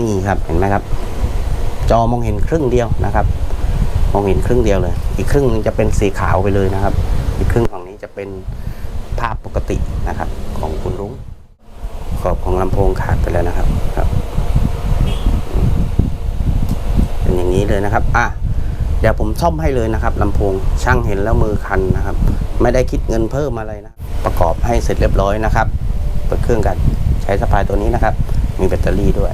นี่ครับเห็นไหมครับ จอมองเห็นครึ่งเดียวนะครับ มองเห็นครึ่งเดียวเลย อีกครึ่งหนึงจะเป็นสีขาวไปเลยนะครับ อีกครึ่งฝั่งนี้จะเป็นภาพปกตินะครับ ของคุณรุ้งขอบของลำโพงขาดไปแล้วนะครับครับเป็นอย่างนี้เลยนะครับอะเดี๋ยวผมซ่อมให้เลยนะครับลำโพงช่างเห็นแล้วมือคันนะครับ ไม่ได้คิดเงินเพิ่มอะไรนะ ประกอบให้เสร็จเรียบร้อยนะครับ เปิดเครื่องกันใช้สปายตัวนี้นะครับ มีแบตเตอรี่ด้วย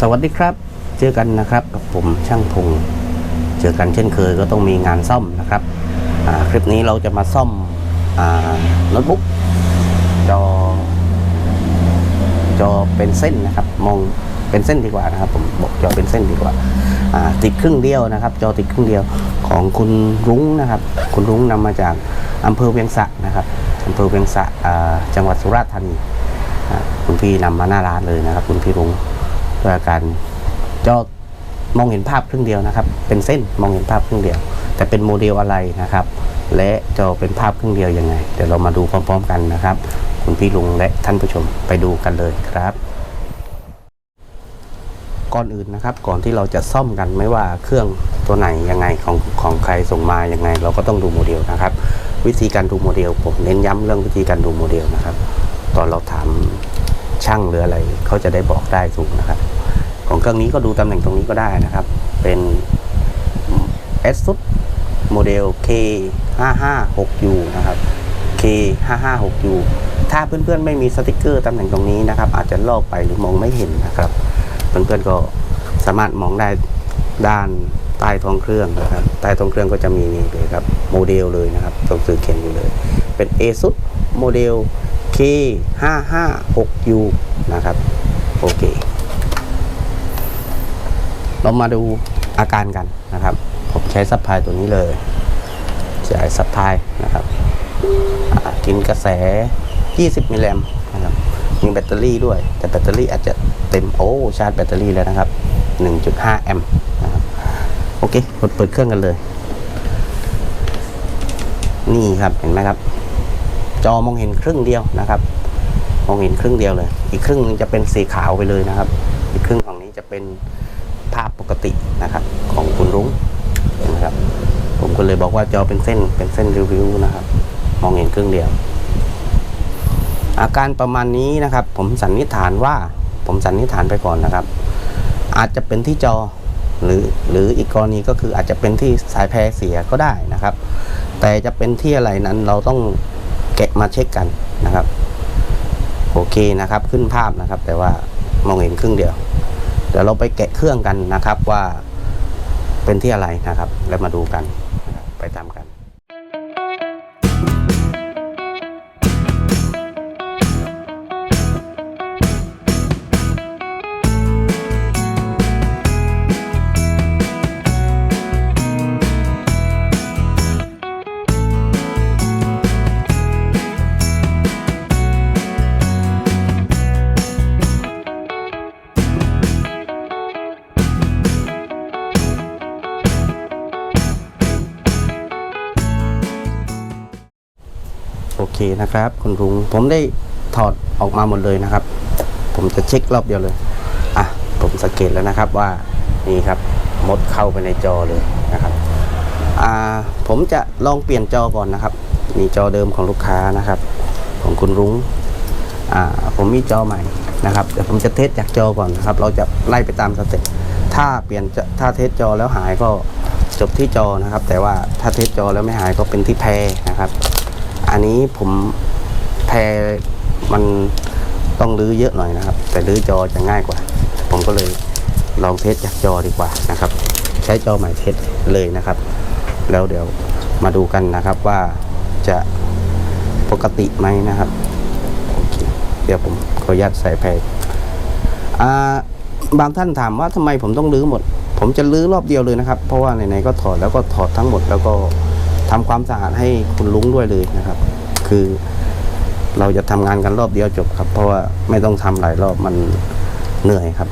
สวัสดีครับ เจอกันนะครับกับผมช่างพงเจอกันเช่นเคยก็ต้องมีงานซ่อมนะครับคลิปนี้เราจะมาซ่อมโน้ตบุ๊กจอจอเป็นเส้นนะครับมองเป็นเส้นดีกว่านะครับผมบอกจอเป็นเส้นดีกว่าติดครึ่งเดียวนะครับ จอติดครึ่งเดียวของคุณรุ้งนะครับ คุณรุ้งนำมาจากอำเภอเวียงสะนะครับอำเภอเวียงสะจังหวัดสุราษฎร์ธานีคุณพี่นำมาหน้าร้านเลยนะครับ คุณพี่รุ้ง เพื่อการจอมองเห็นภาพครึ่งเดียวนะครับ เป็นเส้นมองเห็นภาพครึ่งเดียว แต่เป็นโมเดลอะไรนะครับ และจอเป็นภาพครึ่งเดียวยังไง เดี๋ยวเรามาดูพร้อม ๆ กันนะครับ คุณพี่ลุงและท่านผู้ชมไปดูกันเลยครับ ก่อนอื่นนะครับ ก่อนที่เราจะซ่อมกันไม่ว่าเครื่องตัวไหนยังไงของของใครส่งมายังไง เราก็ต้องดูโมเดลนะครับ วิธีการดูโมเดลผมเน้นย้ำเรื่องวิธีการดูโมเดลนะครับ ตอนเราถาม ช่างหรืออะไรเขาจะได้บอกได้ถูกนะครับ ของเครื่องนี้ก็ดูตำแหน่งตรงนี้ก็ได้นะครับ เป็น ASUS โมเดล K556U นะครับ K556U ถ้าเพื่อนๆไม่มีสติกเกอร์ตำแหน่งตรงนี้นะครับ อาจจะลอกไปหรือมองไม่เห็นนะครับ เพื่อนๆก็สามารถมองได้ด้านใต้ท้องเครื่องนะครับ ใต้ท้องเครื่องก็จะมีนี่เลยครับโมเดลเลยนะครับตัวสื่อเขียนอยู่เลย เป็น ASUS โมเดล K556U นะครับ โอเค เรามาดูอาการกันนะครับ ผมใช้ซัพพลายตัวนี้เลยใช้ซัพพลายนะครับ กินกระแส 20 มิลลิแอมนะครับ มีแบตเตอรี่ด้วย แต่แบตเตอรี่อาจจะเต็มโอ้ชาร์จแบตเตอรี่แล้วนะครับ 1.5 แอมป์นะครับ โอเคกดเปิดเครื่องกันเลย นี่ครับ เห็นไหมครับ จอมองเห็นครึ่งเดียวนะครับ มองเห็นครึ่งเดียวเลย อีกครึ่งหนึงจะเป็นสีขาวไปเลยนะครับ อีกครึ่งฝั่งนี้จะเป็นภาพปกตินะครับ ของคุณรุ้งนไหมครับ ผมก็เลยบอกว่าจอเป็นเส้นเป็นเส้นริ้วๆนะครับ มองเห็นครึ่งเดียว อาการประมาณนี้นะครับ ผมสันนิษฐานว่าผมสันนิษฐานไปก่อนนะครับ อาจจะเป็นที่จอหรือหรืออีกกรณีก็คืออาจจะเป็นที่สายแพรเสียก็ได้นะครับ แต่จะเป็นที่อะไรนั้นเราต้อง แกะมาเช็คกันนะครับ โอเคนะครับขึ้นภาพนะครับ แต่ว่ามองเห็นครึ่งเดียวเดี๋ยวเราไปแกะเครื่องกันนะครับว่าเป็นที่อะไรนะครับ แล้วมาดูกันไปตามกัน เคนะครับคุณรุ้งผมได้ถอดออกมาหมดเลยนะครับ ผมจะเช็ครอบเดียวเลยอะผมสังเกตแล้วนะครับว่านี่ครับมดเข้าไปในจอเลยนะครับอ่าผมจะลองเปลี่ยนจอก่อนนะครับนี่จอเดิมของลูกค้านะครับ ของคุณรุ้งอ่าผมมีจอใหม่นะครับเดี๋ยวผมจะเทสจากจอก่อนนะครับ เราจะไล่ไปตามสเต็ปถ้าเปลี่ยนถ้าเทสจอแล้วหายก็จบที่จอนะครับ แต่ว่าถ้าเทสจอแล้วไม่หายก็เป็นที่แพรนะครับ อันนี้ผมแพรมันต้องรื้อเยอะหน่อยนะครับ แต่รื้อจอจะง่ายกว่า ผมก็เลยลองเทสจากจอดีกว่านะครับ ใช้จอใหม่เทสเลยนะครับ แล้วเดี๋ยวมาดูกันนะครับว่าจะปกติไหมนะครับโอเคเดี๋ยวผมขออนุญาตใส่แพรอ่าบางท่านถามว่าทำไมผมต้องรื้อหมด ผมจะรื้อรอบเดียวเลยนะครับ เพราะว่าไหนๆก็ถอดแล้วก็ถอดทั้งหมดแล้วก็ ทำความสะอาดให้คุณลุงด้วยเลยนะครับ คือเราจะทำงานกันรอบเดียวจบครับ เพราะว่าไม่ต้องทำหลายรอบมันเหนื่อยครับ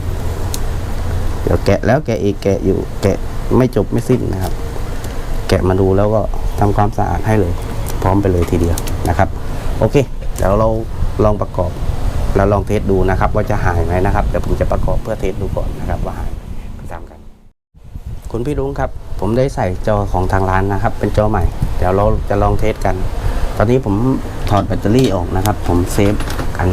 เดี๋ยวแกะแล้วแกะอีกแกะอยู่ แกะไม่จบไม่สิ้นนะครับ แกะมาดูแล้วก็ทำความสะอาดให้เลย พร้อมไปเลยทีเดียวนะครับ โอเคเดี๋ยวเราลองประกอบแล้วลองเทสดูนะครับ ว่าจะหายไหมนะครับเดี๋ยวผมจะประกอบเพื่อเทสดูก่อนนะครับ ว่าหายไหมไปตามกัน คุณพี่ลุงครับ ผมได้ใส่จอของทางร้านนะครับ เป็นจอใหม่ เดี๋ยวเราจะลองเทสกัน ตอนนี้ผมถอดแบตเตอรี่ออกนะครับ ผมเซฟกัน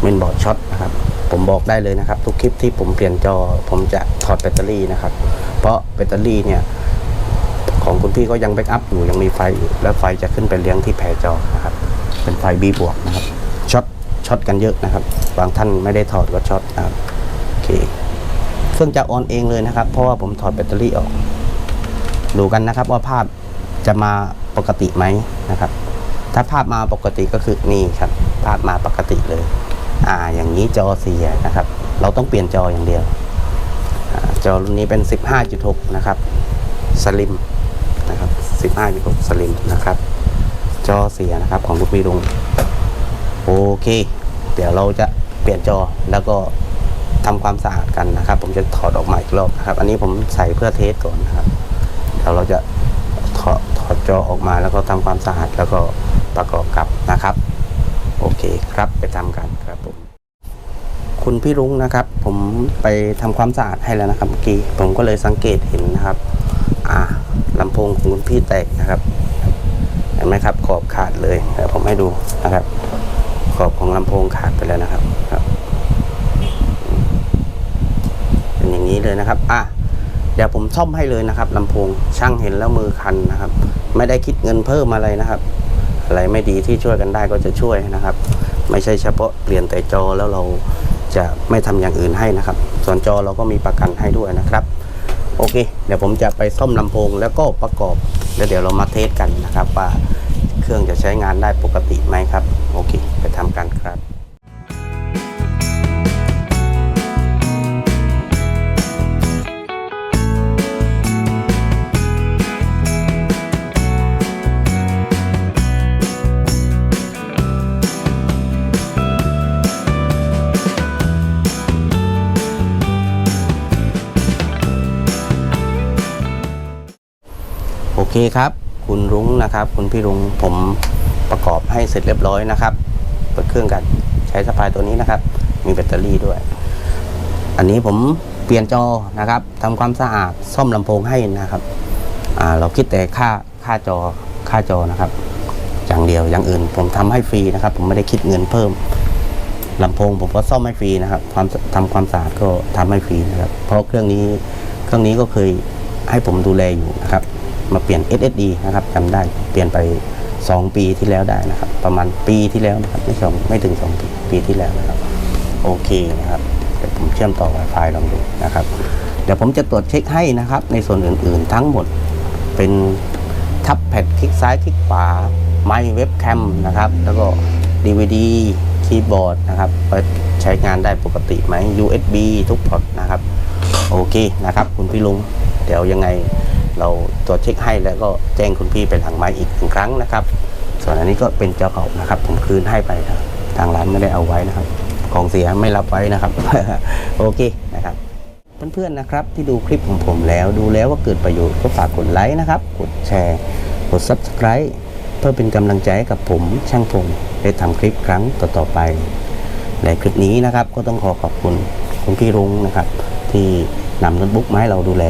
เมนบอร์ดช็อตนะครับผมบอกได้เลยนะครับ ทุกคลิปที่ผมเปลี่ยนจอ ผมจะถอดแบตเตอรี่นะครับ เพราะแบตเตอรี่เนี่ยของคุณพี่ก็ยังแบ็กอัพอยู่ยังมีไฟอยู่แล้วไฟจะขึ้นไปเลี้ยงที่แผงจอนะครับ เป็นไฟ B บวกนะครับช็อตช็อตกันเยอะนะครับ บางท่านไม่ได้ถอดก็ช็อตนะครับโอเคเครื่องจะออนเองเลยนะครับ เพราะว่าผมถอดแบตเตอรี่ออก ดูกันนะครับว่าภาพจะมาปกติไหมนะครับ ถ้าภาพมาปกติก็คือนี่ครับ ภาพมาปกติเลย อ่าอย่างนี้จอเสียนะครับ เราต้องเปลี่ยนจออย่างเดียวอจอรุ่นนี้เป็น 15.6 นะครับสลิมนะครับ 15.6 สลิมนะครับ จอเสียนะครับของคุณพี่ลุงโอเค เดี๋ยวเราจะเปลี่ยนจอแล้วก็ทำความสะอาดกันนะครับ ผมจะถอดออกมาอีกรอบนะครับ อันนี้ผมใส่เพื่อเทสก่อนนะครับ เดี๋ยวเราจะถอดถอดจอออกมาแล้วก็ทำความสะอาดแล้วก็ประกอบกับนะครับ โอเคครับไปทำกันครับผมคุณพี่รุ้งนะครับ ผมไปทำความสะอาดให้แล้วนะครับเมื่อกี้ผมก็เลยสังเกตเห็นนะครับ อ่าลำโพงของคุณพี่แตกนะครับเห็นไหมครับขอบขาดเลยเดี๋ยวผมให้ดูนะครับ ขอบของลำโพงขาดไปแล้วนะครับครับเป็นอย่างนี้เลยนะครับ อะ เดี๋ยวผมซ่อมให้เลยนะครับลำโพงช่างเห็นแล้วมือคันนะครับ ไม่ได้คิดเงินเพิ่มอะไรนะครับ อะไรไม่ดีที่ช่วยกันได้ก็จะช่วยนะครับ ไม่ใช่เฉพาะเปลี่ยนแต่จอแล้วเราจะไม่ทำอย่างอื่นให้นะครับ ส่วนจอเราก็มีประกันให้ด้วยนะครับ โอเค เดี๋ยวผมจะไปซ่อมลำโพงแล้วก็ประกอบแล้วเดี๋ยวเรามาเทสกันนะครับว่าเครื่องจะใช้งานได้ปกติไหมครับ โอเค ไปทำกันครับ เคครับคุณรุ้งนะครับ คุณพี่รุ้งผมประกอบให้เสร็จเรียบร้อยนะครับเปิดเครื่องกันใช้สปายตัวนี้นะครับ มีแบตเตอรี่ด้วย อันนี้ผมเปลี่ยนจอนะครับทำความสะอาดซ่อมลำโพงให้นะครับเราคิดแต่ค่าค่าจอค่าจอนะครับ อย่างเดียวอย่างอื่น ผมทำให้ฟรีนะครับ ผมไม่ได้คิดเงินเพิ่มลำโพง ผมก็ซ่อมให้ฟรีนะครับความทำความสะอาดก็ทำให้ฟรีนะครับ เพราะเครื่องนี้เครื่องนี้ก็เคยให้ผมดูแลอยู่นะครับ มาเปลี่ยน SSD นะครับจำได้เปลี่ยนไป 2 ปีที่แล้วได้นะครับ ประมาณปีที่แล้วนะครับไม่สองไม่ถึง 2 ปีปีที่แล้วนะครับ โอเคนะครับเดี๋ยวผมเชื่อมต่อ Wi-Fi ลองดูนะครับ เดี๋ยวผมจะตรวจเช็คให้นะครับ ในส่วนอื่นๆ ทั้งหมดเป็นทับแพดคลิกซ้ายคลิกขวาไมค์เว็บแคมนะครับ แล้วก็ DVD คีย์บอร์ดนะครับเปิดใช้งานได้ปกติไหม USB ทุกพอร์ตนะครับ โอเคนะครับ คุณพี่ลุง เดี๋ยวยังไง เราตรวจเช็คให้แล้วก็แจ้งคุณพี่ไปหลังไม้อีกหนึ่งครั้งนะครับ ส่วนอันนี้ก็เป็นเจ้าเก่านะครับ ผมคืนให้ไปครับทางร้านไม่ได้เอาไว้นะครับ ของเสียไม่รับไว้นะครับ โอเคนะครับเพื่อนๆนะครับที่ดูคลิปของผมแล้วดูแล้วว่าเกิดประโยชน์ก็ฝากกดไลค์นะครับ กดแชร์ กด Subscribe เพื่อเป็นกำลังใจให้กับผมช่างพงได้ทำคลิปครั้งต่อๆไป ในคลิปนี้นะครับก็ต้องขอขอบคุณคุณพี่รุ้งนะครับ ที่นำโน้ตบุ๊กมาให้เราดูแล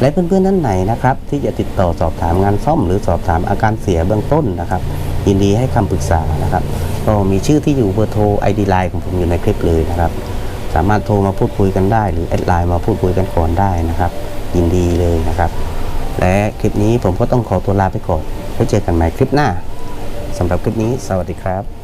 และเพื่อนๆท่านไหนนะครับ ที่จะติดต่อสอบถามงานซ่อม หรือสอบถามอาการเสียเบื้องต้นนะครับยินดีให้คำปรึกษานะครับ ก็มีชื่อที่อยู่เบอร์โทร ID ไลน์ของผมอยู่ในคลิปเลยนะครับ สามารถโทรมาพูดคุยกันได้ หรือแอดไลน์มาพูดคุยกันก่อนได้นะครับ ยินดีเลยนะครับ และคลิปนี้ผมก็ต้องขอตัวลาไปก่อนไว้เจอกันใหม่คลิปหน้าสำหรับคลิปนี้ สวัสดีครับ